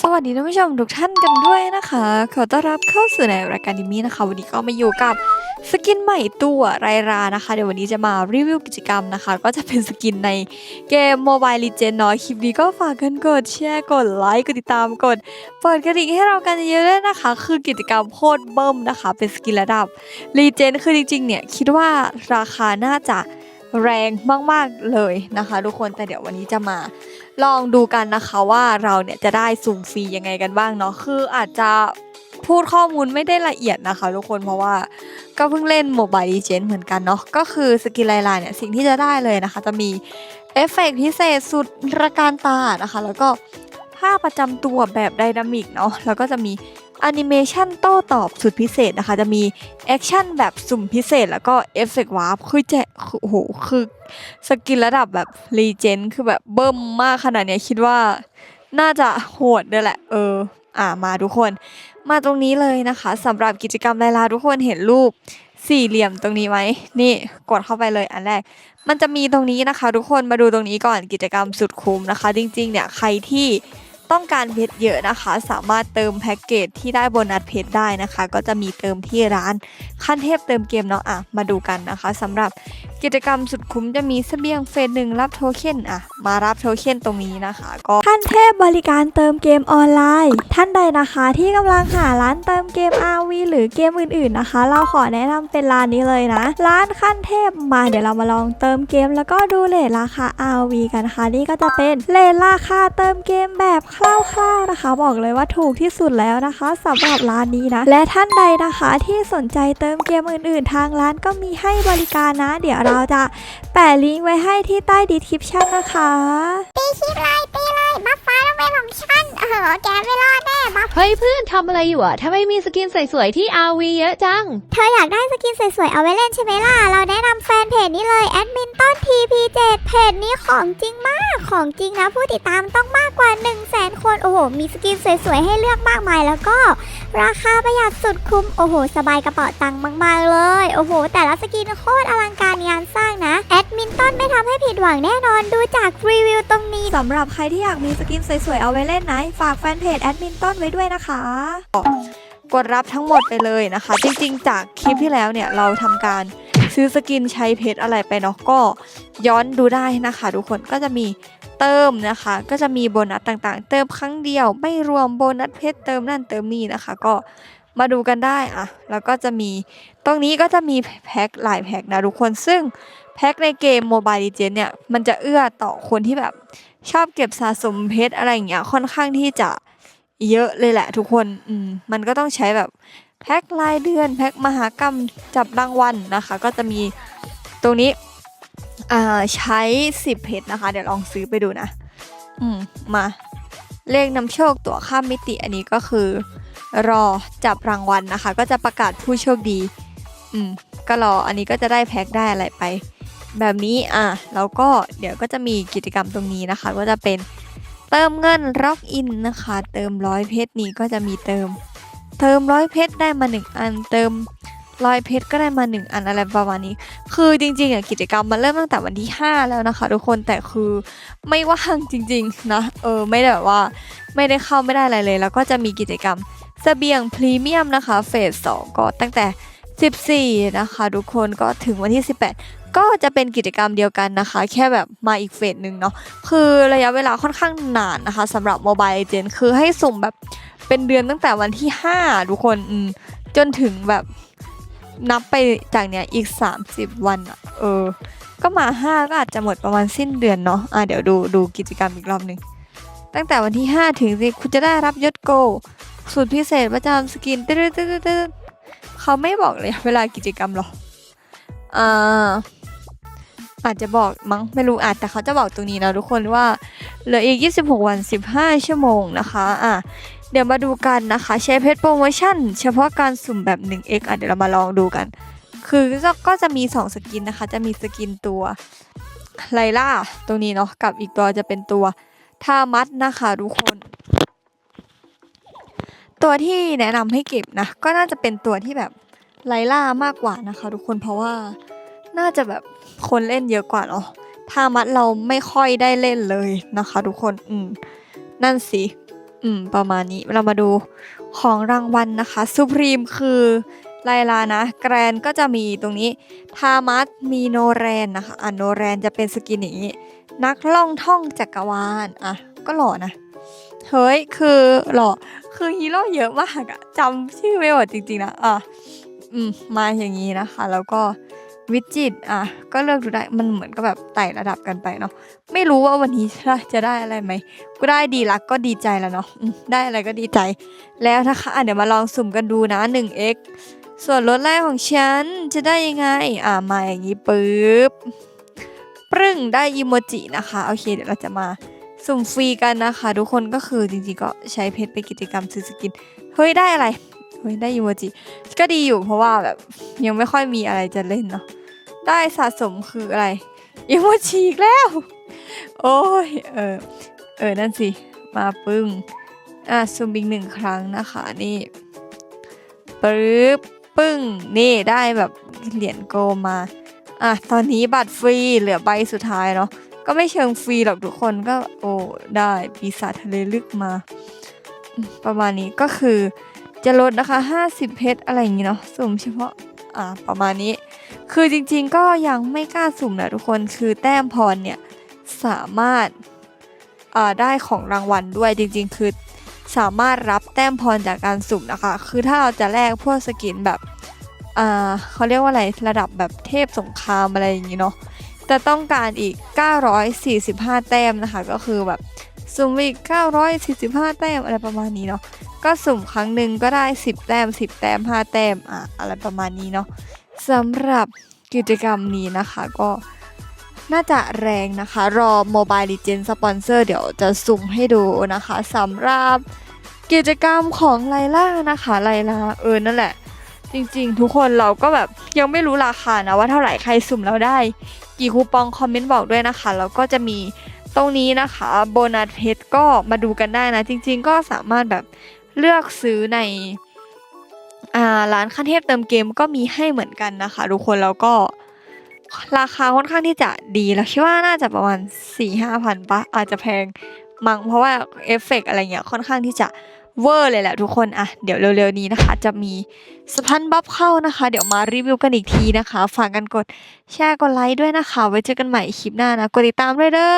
สวัสดีท่านผู้ชมทุกท่านกันด้วยนะคะ ขอต้อนรับเข้าสู่ในรายการดิมี่นะคะ วันนี้ก็มาอยู่กับสกินใหม่ตัวไรรานะคะ เดี๋ยววันนี้จะมารีวิวกิจกรรมนะคะ ก็จะเป็นสกินในเกม Mobile Legends เนาะคลิปนี้ก็ฝากกันกดแชร์กดไลค์กดติดตามกดเปิดกระดิ่งให้เรากันเยอะๆด้วยนะคะ คือกิจกรรมโคตรเบิ่มนะคะ เป็นสกินระดับ Legend คือจริงๆเนี่ยคิดว่าราคาน่าจะ แรงมากๆเลยนะคะ ทุกคนแต่เดี๋ยววันนี้จะมาลองดูกันนะคะว่าเราเนี่ยจะได้สุ่มฟรียังไงกันบ้างเนาะคืออาจจะพูดข้อมูลไม่ได้ละเอียดนะคะ ทุกคนเพราะว่าก็เพิ่งเล่น Mobile Legends เหมือนกันเนาะก็คือสกินไลลาเนี่ยสิ่งที่จะได้เลยนะคะ จะมีเอฟเฟกต์พิเศษสุดระการตานะคะ แล้วก็ภาประจำตัวแบบไดนามิกเนาะแล้วก็จะมี แอนิเมชันโต้ตอบสุดพิเศษนะคะ จะมีแอคชั่นแบบสุ่มพิเศษ แล้วก็เอฟเฟกต์วาร์ปคือแจโอ้โหคือสกินระดับแบบรีเจนคือแบบเบิ่มมากขนาดนี้คิดว่าน่าจะโหดด้วยแหละ เออ อ่ามาทุกคน มาตรงนี้เลยนะคะสำหรับกิจกรรมไลลาทุกคนเห็นรูปสี่เหลี่ยมตรงนี้ไหมนี่กดเข้าไปเลยอันแรก มันจะมีตรงนี้นะคะ ทุกคนมาดูตรงนี้ก่อนกิจกรรมสุดคุ้มนะคะ จริง ๆ เนี่ยใครที่ ต้องการเพชรเยอะนะคะ สามารถเติมแพ็กเกจที่ได้โบนัสเพชรได้นะคะ ก็จะมีเติมที่ร้านขั้นเทพเติมเกมเนาะอะมาดูกันนะคะสำหรับกิจกรรมสุดคุ้มจะมีเสบียงเฟสหนึ่งรับโทเค็นอะมารับโทเค็นตรงนี้นะคะ ก็ท่านเทพบริการเติมเกมออนไลน์ ท่านใดนะคะที่กำลังหาร้านเติมเกม RV หรือเกมอื่นๆนะคะ เราขอแนะนำเป็นร้านนี้เลยนะ ร้านขั้นเทพมาเดี๋ยวเรามาลองเติมเกม แล้วก็ดูเลทราคา RV กันนะคะนี่ก็จะเป็นเลทราคาเติมเกมแบบคร่าวๆนะคะ บอกเลยว่าถูกที่สุดแล้วนะคะสำหรับร้านนี้นะ และท่านใดนะคะที่สนใจเติมเกมอื่นๆ ทางร้านก็มีให้บริการนะ เดี๋ยวเราจะแปะลิงก์ไว้ให้ที่ใต้ดีคริปชั่นนะคะตีคลิปเลยตีเลยบัฟฟ้าต้องเป็นของฉันเออแกไม่รอดแน่บัฟเฮ้ยเพื่อนทำอะไรอยู่อะทำไมมีสกินสวยๆที่ RV เยอะจัง เธออยากได้สกินสวยๆเอาไว้เล่นใช่ไหมล่ะ เราแนะนำแฟนเพจนี้เลยแอดมินต้น TP7 เพจนี้ของจริงมาก ของจริงนะผู้ติดตามต้องมากกว่า 1 0 0 0 0แสนคน โอ้โห มีสกินสวยๆ ให้เลือกมากมายแล้วก็ ราคาประหยัดสุดคุ้ม โอ้โห สบายกระเป๋าตังค์มาก ๆ เลย โอ้โห แต่ละสกินโคตรอลังการงานสร้างนะ แอดมินต้นไม่ทำให้ผิดหวังแน่นอนดูจากรีวิวตรงนี้สำหรับใครที่อยากมีสกินสวยๆ เอาไว้เล่นนะ ฝากแฟนเพจแอดมินต้นไว้ด้วยนะคะกดรับทั้งหมดไปเลยนะคะ จริงๆ จากคลิปที่แล้วเนี่ยเราทำการ ซื้อสกินใช้เพชรอะไรไปเนาะก็ย้อนดูได้นะคะ ทุกคนก็จะมีเติมนะคะ ก็จะมีโบนัสต่างๆ เติมครั้งเดียวไม่รวมโบนัสเพชรเติมนั่นเติมนี่นะคะ ก็มาดูกันได้อะแล้วก็จะมีตรงนี้ก็จะมีแพ็คหลายแพ็คนะทุกคนซึ่งแพ็คในเกม Mobile Legends เนี่ยมันจะเอื้อต่อคนที่แบบชอบเก็บสะสมเพชรอะไรอย่างเงี้ยค่อนข้างที่จะเยอะเลยแหละทุกคนอืมมันก็ต้องใช้แบบ แพ็ครายเดือนแพ็คมหากรรมจับรางวัลนะคะ ก็จะมีตรงนี้ใช้ 10 เพชรนะคะ เดี๋ยวลองซื้อไปดูนะ อืม มาเลขนำโชคตั๋วข้ามมิติอันนี้ก็คือ รอจับรางวัลนะคะ ก็จะประกาศผู้โชคดี อืม ก็รออันนี้ก็จะได้แพ็คได้อะไรไป แบบนี้อะแล้วก็เดี๋ยวก็จะมีกิจกรรมตรงนี้นะคะ ก็จะเป็นเติมเงินล็อกอินนะคะ เติมร้อยเพชรนี้ก็จะมีเติม เติมร้อยเพชรได้มาหนึ่งอันเติมร้อยเพชรก็ได้มาหนึ่งอันอะไรประมาณนี้ คือจริงๆอะกิจกรรมมันเริ่มตั้งแต่วันที่ 5 แล้วนะคะ ทุกคนแต่คือไม่ว่างจริงๆนะเออไม่ได้แบบว่าไม่ได้เข้าไม่ได้อะไรเลย แล้วก็จะมีกิจกรรมเสบียงพรีเมียมนะคะเฟสสองก็ตั้งแต่ 14 นะคะ ทุกคนก็ถึงวันที่ 18ก็จะเป็นกิจกรรมเดียวกันนะคะ แค่แบบมาอีกเฟสหนึ่งเนาะคือระยะเวลาค่อนข้างนานนะคะสำหรับ Mobile Legends คือให้สุ่มแบบ เป็นเดือนตั้งแต่วันที่5ทุกคนจนถึงแบบนับไปจากเนี้ยอีก 30 วันอะเออ ก็มา 5 ก็อาจจะหมดประมาณสิ้นเดือนเนาะอะเดี๋ยวดูดูกิจกรรมอีกรอบหนึ่งตั้งแต่วันที่ 5 ถึง10คุณจะได้รับยศโก สูตรพิเศษประจำสกินตึ๊ดตึ๊ดตึ๊ดเขาไม่บอกเลยเวลากิจกรรมหรออ่าอาจจะบอกมั้งไม่รู้อาจแต่เขาจะบอกตรงนี้นะทุกคนว่าเหลืออีก 26 วัน 15 ชั่วโมงนะคะ อะ เดี๋ยวมาดูกันนะคะใช้เพชรโปรโมชั่น เฉพาะการสุ่มแบบ 1x อะเดี๋ยวเรามาลองดูกัน คือก็จะมี 2 สกินนะคะ จะมีสกินตัวไลล่าตรงนี้เนาะกับอีกตัวจะเป็นตัวทามัดนะคะทุกคน ตัวที่แนะนำให้เก็บนะ ก็น่าจะเป็นตัวที่แบบไลล่ามากกว่านะคะ ทุกคนเพราะว่าน่าจะแบบคนเล่นเยอะกว่าเนาะทามัดเราไม่ค่อยได้เล่นเลยนะคะ ทุกคนอืมนั่นสิ อืม ประมาณนี้เรามาดูของรางวัลนะคะซูพรีมคือไลลานะ แกรนก็จะมีตรงนี้ ทามัสมีโนแรนนะคะอะโนแรนจะเป็นสกินอย่างนี้ นักล่องท่องจักรวาล อะ ก็หล่อนะ เฮ้ย คือหล่อ คือฮีโร่เยอะมากอะจำชื่อไม่หมดจริงๆนะ อะ อืม มาอย่างนี้นะคะ แล้วก็ วิจิตอะก็เลือกดูได้มันเหมือนกับแบบไต่ระดับกันไปเนาะไม่รู้ว่าวันนี้จะได้อะไรไหมก็ได้ดีลักก็ดีใจแล้วเนาะได้อะไรก็ดีใจ แล้วนะคะเดี๋ยวมาลองสุ่มกันดูนะ 1x ส่วนลดแรกของฉันจะได้ยังไง อ่ามาอย่างนี้ปึ๊บปรึ้งได้อีโมจินะคะโอเคเดี๋ยวเราจะมาสุ่มฟรีกันนะคะ ทุกคนก็คือจริงๆก็ใช้เพชรไปกิจกรรมซื้อสกินเฮ้ยได้อะไรเฮ้ยได้อีโมจิก็ดีอยู่เพราะว่าแบบยังไม่ค่อยมีอะไรจะเล่นเนาะ ได้สะสมคืออะไรอีโมจิอีกแล้ว โอ้ยเออเออนั่นสิ มาปึ้งอะซูมอีกหนึ่งครั้งนะคะนี่ปึ๊บปึ้งนี่ได้แบบเหรียญโกลมาอะตอนนี้บัตรฟรีเหลือใบสุดท้ายเนาะก็ไม่เชิงฟรีหรอกทุกคนก็โอ้ได้ปีศาจทะเลลึกมา ประมาณนี้ก็คือจะลดนะคะ 50 เพชรอะไรอย่างงี้เนาะสุ่มเฉพาะอ่าประมาณนี้ คือจริงๆก็ยังไม่กล้าสุ่มนะทุกคนคือแต้มพรเนี่ยสามารถอ่าได้ของรางวัลด้วยจริงๆ คือสามารถรับแต้มพรจากการสุ่มนะคะ คือถ้าเราจะแลกพวกสกินแบบอ่าเขาเรียกว่าอะไรระดับแบบเทพสงครามอะไรอย่างนี้เนาะจะต้องการอีก 945 แต้มนะคะ ก็คือแบบสุ่มอีก 945 แต้มอะไรประมาณนี้เนาะก็สุ่มครั้งหนึ่งก็ได้ 10 แต้ม 10 แต้ม 5 แต้มอะอะไรประมาณนี้เนาะ สำหรับกิจกรรมนี้นะคะก็น่าจะแรงนะคะ รอ Mobile Legends สปอนเซอร์เดี๋ยวจะสุ่มให้ดูนะคะสำหรับกิจกรรมของไลล่านะคะไลล่าเออนั่นแหละ จริงๆ ทุกคนเราก็แบบยังไม่รู้ราคานะว่าเท่าไหร่ใครสุ่มแล้วได้ กี่คูปองคอมเมนต์บอกด้วยนะคะ แล้วก็จะมีตรงนี้นะคะโบนัสเพชรก็มาดูกันได้นะ จริง ๆ ก็สามารถแบบเลือกซื้อใน ร้านขั้นเทพเติมเกมก็มีให้เหมือนกันนะคะทุกคนแล้วก็ราคาค่อนข้างที่จะดีแล้วคิดว่าน่าจะประมาณ4ี่ห้าพันปะอาจจะแพงมั้งเพราะว่าเอฟเฟกต์อะไรเงี้ยค่อนข้างที่จะเวอร์เลยแหละทุกคนอะเดี๋ยวเร็วๆนี้นะคะ จะมีสปันบัฟเข้านะคะ เดี๋ยวมารีวิวกันอีกทีนะคะ ฝากกันกดแชร์กดไลค์ด้วยนะคะ ไว้เจอกันใหม่คลิปหน้านะ กดติดตามด้วยเด้อ